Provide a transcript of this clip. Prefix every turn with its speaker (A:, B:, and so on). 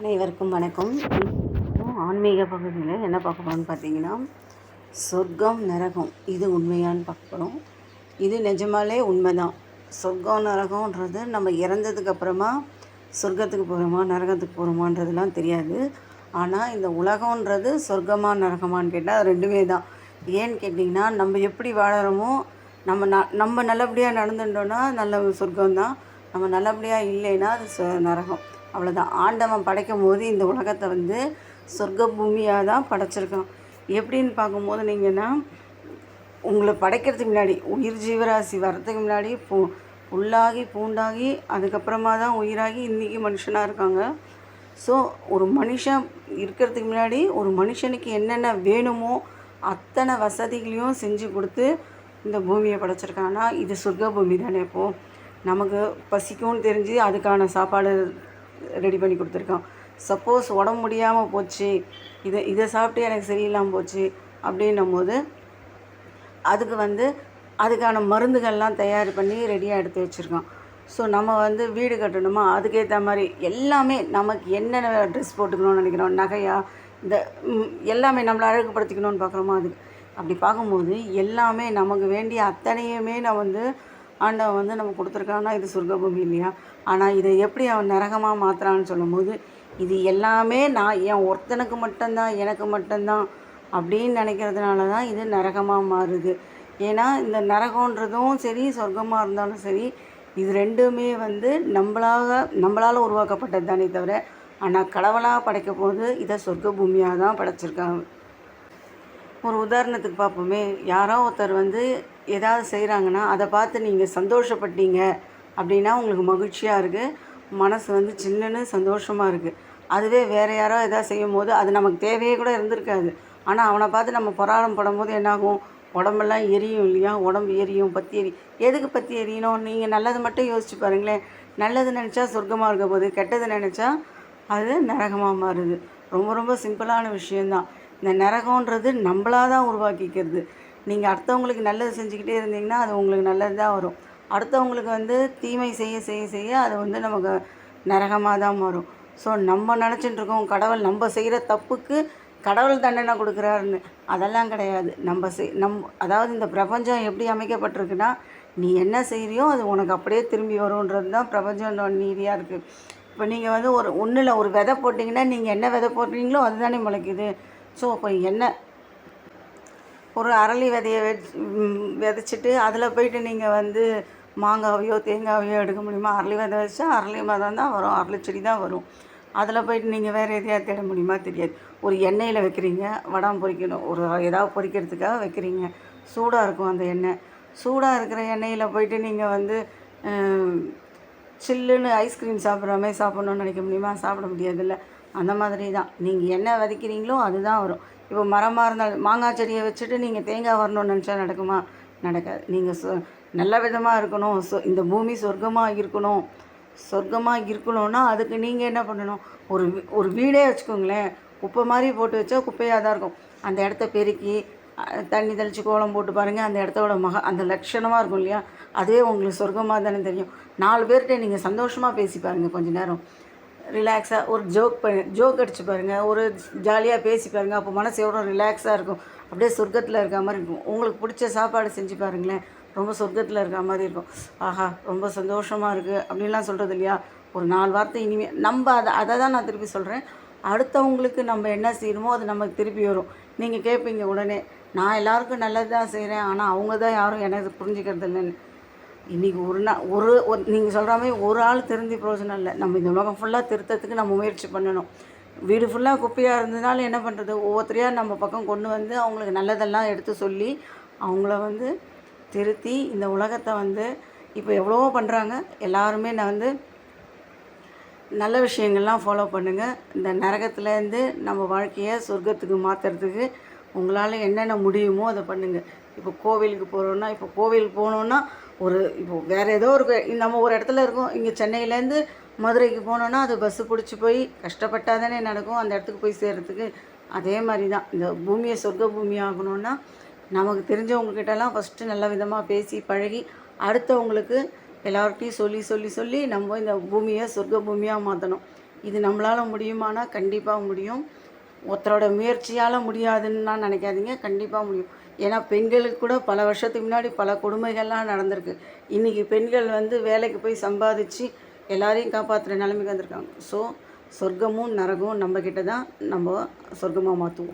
A: அனைவருக்கும் வணக்கம். ஆன்மீக பகுதியில் என்ன பார்க்க போகிறோம்னு பார்த்தீங்கன்னா சொர்க்கம் நரகம். இது உண்மையான்னு பார்க்க போகிறோம் இது நிஜமாலே உண்மைதான். சொர்க்கம் நரகம்ன்றது நம்ம இறந்ததுக்கு அப்புறமா சொர்க்கத்துக்கு போகிறோமா நரகத்துக்கு போகிறோமான்றதுலாம் தெரியாது. ஆனால் இந்த உலகம்ன்றது சொர்க்கமா நரகமான்னு கேட்டால் ரெண்டுமே தான். ஏன்னு கேட்டிங்கன்னா நம்ம எப்படி வாழறோமோ நம்ம ந நம்ம நல்லபடியாக நடந்துட்டோன்னா நல்ல சொர்க்கம் தான் நம்ம நல்லபடியாக இல்லைன்னா அது நரகம். அவ்வளோதான் ஆண்டவன் படைக்கும் போது இந்த உலகத்தை வந்து சொர்க்க பூமியாக தான் படைச்சிருக்கான். எப்படின்னு பார்க்கும்போது நீங்கன்னா உங்களை படைக்கிறதுக்கு முன்னாடி உயிர் ஜீவராசி வர்றதுக்கு முன்னாடி பூ புல்லாகி பூண்டாகி அதுக்கப்புறமா தான் உயிராகி இன்றைக்கி மனுஷனாக இருக்காங்க. ஸோ ஒரு மனுஷன் இருக்கிறதுக்கு முன்னாடி ஒரு மனுஷனுக்கு என்னென்ன வேணுமோ அத்தனை வசதிகளையும் செஞ்சு கொடுத்து இந்த பூமியை படைச்சிருக்காங்கன்னா இது சொர்க்க பூமி தானே இப்போது நமக்கு பசிக்கும்னு தெரிஞ்சு அதுக்கான சாப்பாடு ரெடி பண்ணி கொடுத்துருக்கான். சப்போஸ் உடம்பு முடியாமல் போச்சு இதை இதை சாப்பிட்டு எனக்கு சரியில்லாமல் போச்சு அப்படின்னும் போது அதுக்கு வந்து அதுக்கான மருந்துகள்லாம் தயார் பண்ணி ரெடியாக எடுத்து வச்சுருக்கோம் ஸோ நம்ம வந்து வீடு கட்டணுமா? அதுக்கேற்ற மாதிரி எல்லாமே நமக்கு என்னென்ன ட்ரெஸ் போட்டுக்கணும்னு நினைக்கிறோம்? நகையா? இந்த எல்லாமே நம்மளை அழகுபடுத்திக்கணும்னு பார்க்குறோமா அதுக்கு அப்படி பார்க்கும்போது எல்லாமே நமக்கு வேண்டிய அத்தனையுமே நான் வந்து ஆண்டவன் வந்து நம்ம கொடுத்துருக்காங்கன்னா இது சொர்க்கபூமி இல்லையா? ஆனால் இதை எப்படி அவன் நரகமாக மாற்றுறான்னு சொல்லும்போது இது எல்லாமே நான் என் ஒருத்தனுக்கு மட்டும்தான் எனக்கு மட்டும்தான் அப்படின்னு நினைக்கிறதுனால தான் இது நரகமாக மாறுது. ஏன்னா இந்த நரகன்றதும் சரி சொர்க்கமாக இருந்தாலும் சரி இது ரெண்டுமே வந்து நம்மளாக நம்மளால் உருவாக்கப்பட்டது தானே தவிர ஆனால் கடவுளாக படைக்க போது இதை சொர்க்க பூமியாக தான் படைச்சிருக்காங்க. ஒரு உதாரணத்துக்கு பார்ப்போமே யாரோ ஒருத்தர் வந்து ஏதாவது செய்கிறாங்கன்னா அதை பார்த்து நீங்கள் சந்தோஷப்பட்டீங்க அப்படின்னா உங்களுக்கு மகிழ்ச்சியாக இருக்குது மனசு வந்து சில்லுன்னு சந்தோஷமாக இருக்குது அதுவே வேறு யாரோ எதாவது செய்யும் போது அது நமக்கு தேவையே கூட இருந்திருக்காது. ஆனால் அவனை பார்த்து நம்ம பொறாரம் படும்போது என்னாகும்? உடம்பெல்லாம் எரியும் இல்லையா? உடம்பு எரியும் பற்றி எரி எதுக்கு பற்றி எரியணும்? நீங்கள் நல்லது மட்டும் யோசிச்சு பாருங்களேன். நல்லது நினச்சா சொர்க்கமாக இருக்க போகுது கெட்டது நினச்சா அது நரகமாக மாறுது. ரொம்ப ரொம்ப சிம்பிளான விஷயந்தான் இந்த நரகன்றது நம்மளாக தான் உருவாக்கிக்கிறது. நீங்கள் அடுத்தவங்களுக்கு நல்லது செஞ்சுக்கிட்டே இருந்தீங்கன்னா அது உங்களுக்கு நல்லது தான் வரும். அடுத்தவங்களுக்கு வந்து தீமை செய்ய செய்ய செய்ய அது வந்து நமக்கு நரகமாக தான் மாறும். ஸோ நம்ம நினச்சிட்டு இருக்கோம் கடவுள் நம்ம செய்கிற தப்புக்கு கடவுள் தண்டனை கொடுக்குறாருன்னு. அதெல்லாம் கிடையாது. நம்ம செய் நம் அதாவது இந்த பிரபஞ்சம் எப்படி அமைக்கப்பட்டிருக்குன்னா நீ என்ன செய்கிறியோ அது உனக்கு அப்படியே திரும்பி வரும்ன்றது தான் பிரபஞ்சம் நீதியாக இருக்குது இப்போ நீங்கள் வந்து ஒரு ஒன்றில் ஒரு விதை போட்டிங்கன்னா நீங்கள் என்ன விதை போடுறீங்களோ அதுதானே முளைக்குது. ஸோ இப்போ என்ன ஒரு அரளி விதையை வெ விதைச்சிட்டு அதில் போயிட்டு நீங்கள் வந்து மாங்காவையோ தேங்காவையோ எடுக்க முடியுமா? அரளி விதை வச்சா அரளி மதம் தான் வரும். அரளி செடி தான் வரும். அதில் போயிட்டு நீங்கள் வேறு எதையாவது தேட முடியுமா? தெரியாது. ஒரு எண்ணெயில் வைக்கிறீங்க வடம் பொரிக்கணும் ஒரு ஏதாவது பொரிக்கிறதுக்காக வைக்கிறீங்க. சூடாக இருக்கும் அந்த எண்ணெய். சூடாக இருக்கிற எண்ணெயில் போயிட்டு நீங்கள் வந்து சில்லுன்னு ஐஸ்கிரீம் சாப்பிட்ற மாதிரி சாப்பிட்ணுன்னு நினைக்க முடியுமா? சாப்பிட முடியாதுல்ல. அந்த மாதிரி தான். நீங்கள் என்ன விதைக்கிறீங்களோ அதுதான் வரும். இப்போ மரமாக இருந்தால் மாங்காய் செடியை வச்சுட்டு நீங்கள் தேங்காய் வரணும்னு நினச்சா நடக்குமா? நடக்காது. நீங்கள் சொ நல்ல விதமாக இருக்கணும். சொ இந்த பூமி சொர்க்கமாக இருக்கணும். சொர்க்கமாக இருக்கணும்னா அதுக்கு நீங்கள் என்ன பண்ணணும்? ஒரு வீ- ஒரு வீடே வச்சுக்கோங்களேன். குப்பை மாதிரி போட்டு வச்சா குப்பையாக தான் இருக்கும். அந்த இடத்த பெருக்கி தண்ணி தெளித்து கோலம் போட்டு பாருங்கள் அந்த இடத்தோட மக அந்த லட்சணமாக இருக்கும் இல்லையா? அதுவே உங்களுக்கு சொர்க்கமாக தானே தெரியும். நாலு பேர்கிட்ட நீங்கள் சந்தோஷமாக பேசி பாருங்கள் கொஞ்ச நேரம். ரிலாக்ஸாக ஒரு ஜோக் பண்ணி ஜோக் அடிச்சு பாருங்கள் ஒரு ஜாலியாக பேசி பாருங்கள் அப்போ மனசு எவ்வளோ ரிலாக்ஸாக இருக்கும். அப்படியே சொர்க்கத்தில் இருக்க மாதிரி இருக்கும். உங்களுக்கு பிடிச்ச சாப்பாடு செஞ்சு பாருங்களேன். ரொம்ப சொர்க்கத்தில் இருக்கிற மாதிரி இருக்கும். ஆஹா ரொம்ப சந்தோஷமாக இருக்குது அப்படின்லாம் சொல்கிறது இல்லையா? ஒரு நாலு வார்த்தை இனிமேல் நம்ம அதை அதை தான் நான் திருப்பி சொல்கிறேன் அடுத்தவங்களுக்கு நம்ம என்ன செய்யணுமோ அது நமக்கு திருப்பி வரும். நீங்கள் கேட்பீங்க உடனே நான் எல்லாருக்கும் நல்லது தான் செய்கிறேன் ஆனால் அவங்க தான் யாரும் எனக்கு புரிஞ்சுக்கிறது இல்லைன்னு. இன்றைக்கி ஒரு நாள் ஒரு ஒரு நீங்கள் சொல்கிற மாதிரி ஒரு ஆள் திருந்தி பிரயோஜனம் இல்லை. நம்ம இந்த உலகம் ஃபுல்லாக திருத்தத்துக்கு நம்ம முயற்சி பண்ணணும். வீடு ஃபுல்லாக குப்பையாக இருந்ததுனால என்ன பண்ணுறது ஒவ்வொருத்தரையாக நம்ம பக்கம் கொண்டு வந்து அவங்களுக்கு நல்லதெல்லாம் எடுத்து சொல்லி அவங்கள வந்து திருத்தி இந்த உலகத்தை வந்து இப்போ எவ்வளவோ பண்ணுறாங்க. எல்லாருமே நான் வந்து நல்ல விஷயங்கள்லாம் ஃபாலோ பண்ணுங்கள் இந்த நரகத்துலேருந்து நம்ம வாழ்க்கையை சொர்க்கத்துக்கு மாற்றுறதுக்கு உங்களால் என்னென்ன முடியுமோ அதை பண்ணுங்கள் இப்போ கோவிலுக்கு போகிறோன்னா இப்போ கோவிலுக்கு போகணுன்னா ஒரு இப்போ வேறு ஏதோ ஒரு நம்ம ஒரு இடத்துல இருக்கோம். இங்கே சென்னையிலேருந்து மதுரைக்கு போனோன்னா அது பஸ்ஸு பிடிச்சி போய் கஷ்டப்பட்டால் தானே நடக்கும். அந்த இடத்துக்கு போய் சேர்கிறதுக்கு அதே மாதிரி தான். இந்த பூமியை சொர்க்க பூமி ஆகணுன்னா நமக்கு தெரிஞ்சவங்கக்கிட்டலாம் ஃபஸ்ட்டு நல்ல விதமாக பேசி பழகி அடுத்தவங்களுக்கு எல்லார்கிட்டையும் சொல்லி சொல்லி சொல்லி நம்ம இந்த பூமியை சொர்க்க பூமியாக மாற்றணும் இது நம்மளால் முடியுமானா கண்டிப்பாக முடியும். ஒருத்தரோட முயற்சியால் முடியாதுன்னா நினைக்காதீங்க கண்டிப்பாக முடியும். ஏன்னா பெண்களுக்கு கூட பல வருஷத்துக்கு முன்னாடி பல கொடுமைகள்லாம் நடந்திருக்கு. இன்றைக்கி பெண்கள் வந்து வேலைக்கு போய் சம்பாதிச்சு எல்லாரையும் காப்பாற்றுற நிலைமைக்கு வந்திருக்காங்க. ஸோ சொர்க்கமும் நரகமும் நம்மக்கிட்ட தான் நம்ம சொர்க்கமாக மாற்றுவோம்